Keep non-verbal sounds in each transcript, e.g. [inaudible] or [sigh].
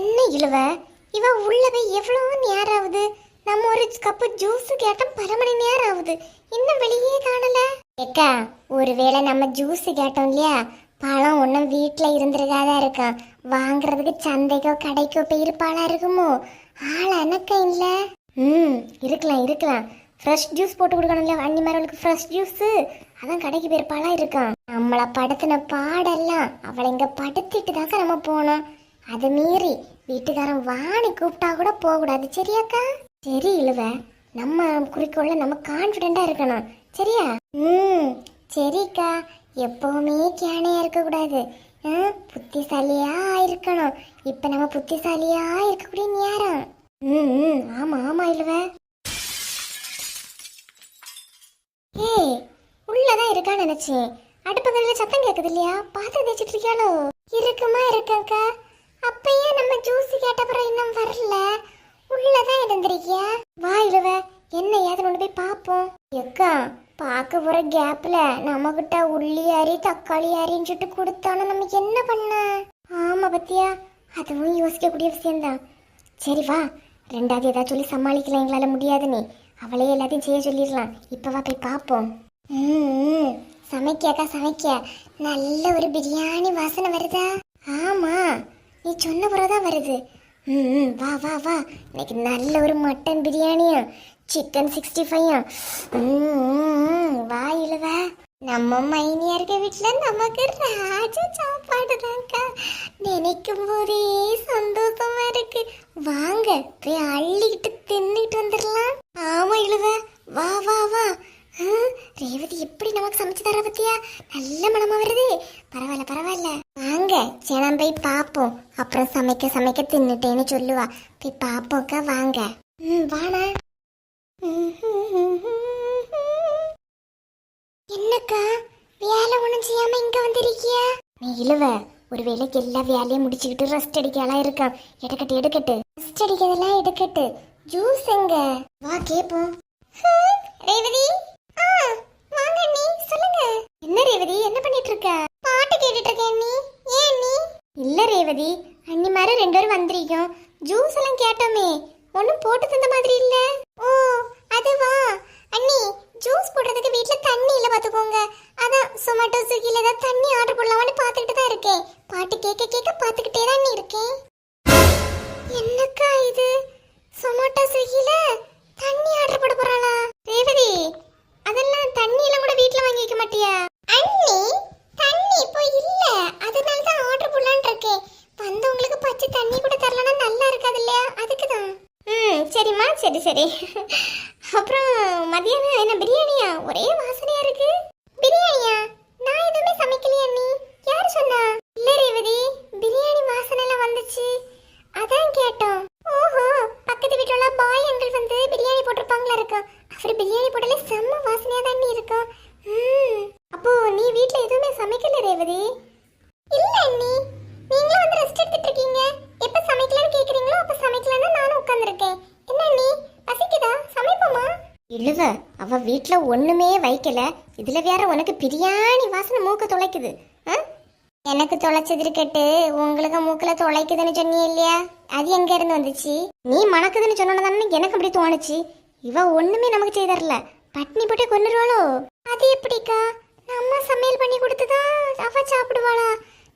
என்ன இழுவ? இவ உள்ள போய் எவ்வளவு நேரம் ஆகுது நம்ம ஒரு கப்பு ஜூஸ் கேட்டோம் பல மணி நேரம் ஆகுது இன்னும் வெளியே காணல. ஏக்கா ஒருவேளை நம்ம ஜூஸ் கேட்டோம் இல்லையா? பழம் ஒன்றும் வீட்டில் இருந்திருக்காதா இருக்கும் வாங்குறதுக்கு சந்தைக்கோ கடைக்கோ போயிருப்பாளா இருக்குமோ? ஆள் அணக்கம் இல்லை. ம் இருக்கலாம் இருக்கலாம். ஃப்ரெஷ் ஜூஸ் போட்டு கொடுக்கணும் இல்லையா? அண்ணி மரவளுக்கு ஃப்ரெஷ் ஜூஸு அதான் கடைக்கு போயிருப்பாளா இருக்கான் நம்மளை படுத்தின பாடெல்லாம் அவளை இங்கே படுத்திட்டு தாக்கா நம்ம போனோம். அது மீறி வீட்டுக்காரன் வாணி கூப்பிட்டா கூட போகக்கூடாது சரியாக்கா? சரி இழுவ. நம்ம குறிக்கோள்ல நம்ம கான்ஃபிடென்ட்டா இருக்கணும் சரியா? ம் சரிக்கா. எப்பவுமே கேனையா இருக்கக்கூடாது. புத்திசாலியா இருக்கணும். இப்ப நம்ம புத்திசாலியா இருக்கக்கூடிய நேரம். ம் ம் ஆமா ஆமா இழுவ. ஏய் உள்ளதான் இருக்கான்னு நினைச்சேன். அடுப்பங்கள்ல சத்தம் கேக்குது இல்லையா? பாத்திரம் தேய்ச்சிட்டு இருக்கியாளோ? இருக்குமா இருக்கக்கா அப்பயே நம்ம ஜூஸ் கேட்டப்புறம் இன்னும் வரல? உள்ளதான் இருந்திருக்கியா வா இழுவ. என்ன ஏதுன்னு போய் பார்ப்போம். எக்கா பார்க்க போற கேப்ல நம்ம கிட்ட உள்ளி அரி தக்காளி அரின்னு சொல்லிட்டு கொடுத்தானே நம்ம என்ன பண்ண? ஆமா பத்தியா? அதுவும் யோசிக்கக்கூடிய விஷயம்தான். சரி வா. ரெண்டாவது ஏதாவது சொல்லி சமாளிக்கலாம். எங்களால் முடியாதுன்னு. அவளே எல்லாத்தையும் செய்ய சொல்லிடலாம். இப்போவா போய் பார்ப்போம். ம், ம். சமைக்கக்கா சமைக்க. நல்ல ஒரு பிரியாணி வாசனை வருதா? ஆமா. நீ சொன்ன பிறகுதான் வருது. ம் வா வா வா. இன்னைக்கு நல்ல ஒரு மட்டன் பிரியாணியா? சிக்கன் சிக்ஸ்டி ஃபைவ் வா இழுவ நம்ம மைனியா இருக்க வீட்டுல நமக்கு ராஜ சாப்பாடு தான்க்கா நினைக்கும் போதே சந்தோஷமா இருக்கு. வாங்க போய் அள்ளிக்கிட்டு தின்னுட்டு வந்துடலாம் ஆமா இழுவ வா வா வா. ரேவதி எப்படி நமக்கு சமைச்சு தர பத்தியா? நல்ல மனமா வருது. பரவாயில்ல பரவாயில்ல. வாங்க சேனம் போய் பாப்போம். அப்புறம் சமைக்க சமைக்க தின்னுட்டேன்னு சொல்லுவா. போய் பாப்போக்கா வாங்க. ம் வாணா என்னக்கா வேலை ஒன்றும் செய்யாம இங்க வந்திருக்கியா? நீ இழுவ. ஒரு வேலைக்கு எல்லா வேலையும் முடிச்சுக்கிட்டு ரெஸ்ட் அடிக்கலாம் இருக்கான். எடுக்கட்டு எடுக்கட்டு. ரெஸ்ட் அடிக்கிறதெல்லாம் எடுக்கட்டு. ஜூஸ் எங்க? வா கேப்போம். ரேவதி ஆ, வாங்க அண்ணி சொல்லுங்க என்ன ரேவதி என்ன பண்ணிட்டு இருக்க பாட்டு கேட்டுட்டு இருக்கேன் அண்ணி ஏன் அண்ணி பார்வதி அன்னி அண்ணி மாதிரி ரெண்டு பேரும் வந்திருக்கோம். ஜூஸ் எல்லாம் கேட்டோமே. ஒன்றும் போட்டு தந்த மாதிரி இல்லை. ஓ அதுவா அண்ணி ஜூஸ் போடுறதுக்கு வீட்டில் தண்ணி இல்லை பார்த்துக்கோங்க அதான் சொமேட்டோ ஸ்விக்கியில் ஏதாவது தண்ணி ஆர்டர் போடலாமான்னு பார்த்துக்கிட்டு தான் இருக்கேன். பாட்டு கேட்க கேட்க பார்த்துக்கிட்டே தான் இருக்கேன். என்னக்கா இது? சொமேட்டோ ஸ்விக்கியில் தண்ணி ஆர்டர் போட போகிறாளா ரேவதி அதெல்லாம் தண்ணியெல்லாம் கூட வீட்டில் வாங்கி வைக்க மாட்டியா அண்ணி தண்ணி இப்போ இல்ல அதனால தான் ஆர்டர் போடலாம்னு இருக்கேன் வந்தவங்களுக்கு பச்சை தண்ணி கூட தரலனா நல்லா இருக்காது இல்லையா அதுக்கு தான் ம் சரிம்மா சரி சரி. அப்புறம் மதியானம் என்ன பிரியாணியா? ஒரே வாசனையா இருக்கு. பிரியாணியா? நான் எதுவுமே சமைக்கலையா நீ யார் சொன்னா இல்ல ரேவதி பிரியாணி வாசனை எல்லாம் வந்துச்சு அதான் கேட்டோம் ஓஹோ பக்கத்து வீட்டுல பாய் அங்கிள் வந்து பிரியாணி போட்டிருப்பாங்களா இருக்கும் அவர் பிரியாணி போடல செம்ம வாசனையா தான் இருக்கும் ம் அப்போ நீ வீட்ல எதுவுமே சமைக்கல ரேவதி இல்ல அண்ணி நீங்களும் வந்து ரெஸ்ட் எடுத்துட்டு இருக்கீங்க எப்ப சமைக்கலாம்னு கேக்குறீங்களோ அப்ப சமைக்கலாம்னு நானும் உட்கார்ந்திருக்கேன் என்ன அண்ணி பசிக்குதா இழுவ இல்லவ அவ வீட்ல ஒண்ணுமே வைக்கல. இதுல வேற உனக்கு பிரியாணி வாசனை மூக்க தொலைக்குது ஆ? எனக்கு தொலைச்சது இருக்கட்டு உங்களுக்கு மூக்குல தொலைக்குதுன்னு சொன்னீ இல்லையா? அது எங்க இருந்து வந்துச்சு? நீ மணக்குதுன்னு சொன்னதானே எனக்கு அப்படி தோணுச்சு. இவ ஒண்ணுமே நமக்கு செய்தரல பட்னி போட்டு கொண்டுருவாளோ அது எப்படிக்கா? நம்ம சமையல் பண்ணி கொடுத்துதான் அவ சாப்பிடுவாளா?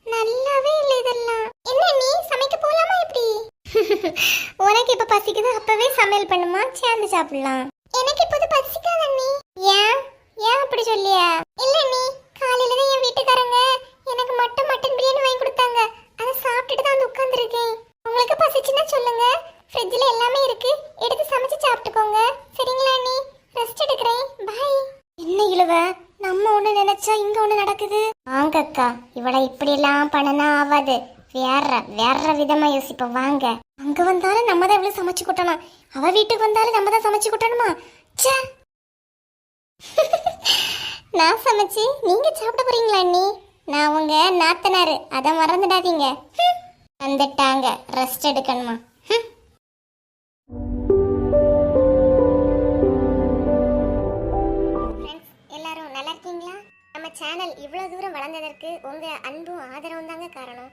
நல்லாவே இல்லை இதெல்லாம். என்ன நீ சமைக்க போலாமா எப்படி? [laughs] உனக்கு இப்ப பசிக்குது அப்பவே சமையல் பண்ணுமா? சேர்ந்து சாப்பிடலாம். எனக்கு இப்போது பசிக்காத நீ ஏன்? ஏன் அப்படி சொல்லியா? இல்ல நீ காலையில தான் என் வீட்டுக்காரங்க எனக்கு மட்டும் மட்டன் பிரியாணி வாங்கி கொடுத்தாங்க. அதை சாப்பிட்டுட்டு தான் வந்து உட்கார்ந்துருக்கேன். உங்களுக்கு பசிச்சுன்னா சொல்லுங்க. ஃப்ரிட்ஜில் எல்லாமே இருக்கு. எடுத்து சமைச்சு சாப்பிட்டுக்கோங்க. சரிங்களா நீ ரெஸ்ட் எடுக்கிறேன். பாய் என்ன இழுவ? நம்ம ஒண்ணு நினைச்சா இங்க ஒண்ணு நடக்குது. வாங்க அக்கா இவளை இப்படி எல்லாம் பண்ணனா ஆவாது. வேற வேற விதமா யோசிப்போம். வாங்க. அங்க வந்தாலும் நம்ம தான் இவ்வளவு சமைச்சு கொட்டணும். அவ வீட்டுக்கு வந்தாலும் நம்ம தான் சமைச்சு கொட்டணுமா? ச்சே. [laughs] நான் சமைச்சு நீங்க சாப்பிட போறீங்களா அண்ணி? நான் உங்க நாத்தனாரு. அதை மறந்துடாதீங்க. [laughs] வந்துட்டாங்க. ரெஸ்ட் எடுக்கணுமா? [laughs] எல்லாரும் நல்லா இருக்கீங்களா? நம்ம சேனல் இவ்வளவு தூரம் வளர்ந்ததற்கு உங்க அன்பும் ஆதரவும் தாங்க காரணம்.